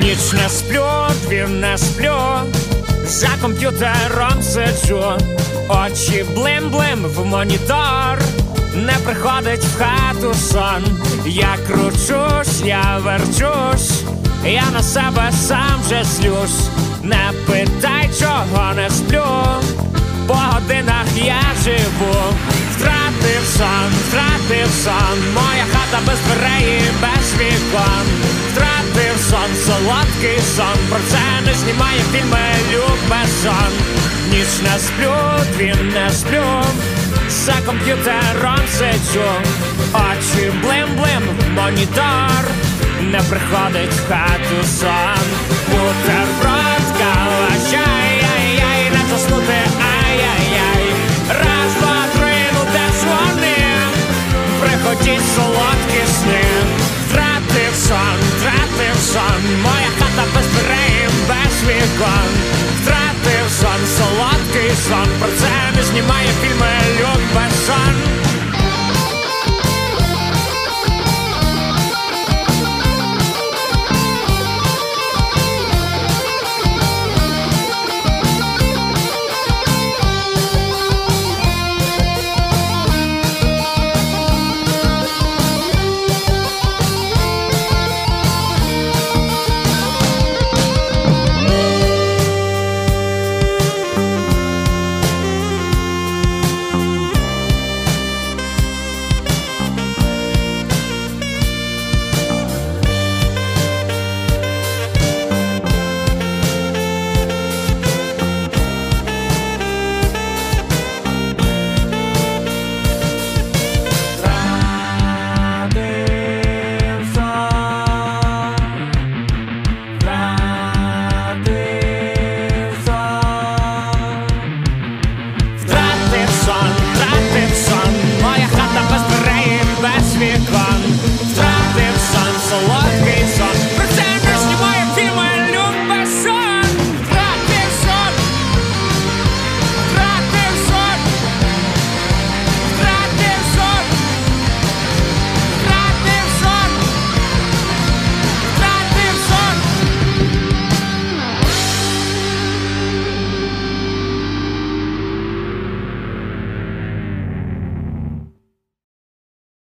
Ніч не сплю, не сплю, за комп'ютером сиджу, очі блим-блим в монітор, не приходить в хату сон. Я кручусь, я верчусь, я на себе сам же злюсь. Не питай, чого не сплю, по годинах я живу, втратив сон, втратив сон, моя хата без дверей, солодкий сон, про це не знімає фільми Люк Бессон. Ніч не сплю, дві не сплю, за комп'ютером сиджу, очі блим-блим, монітор, не приходить в хату сон, сон, про це не знімає фільми Люк Бессон.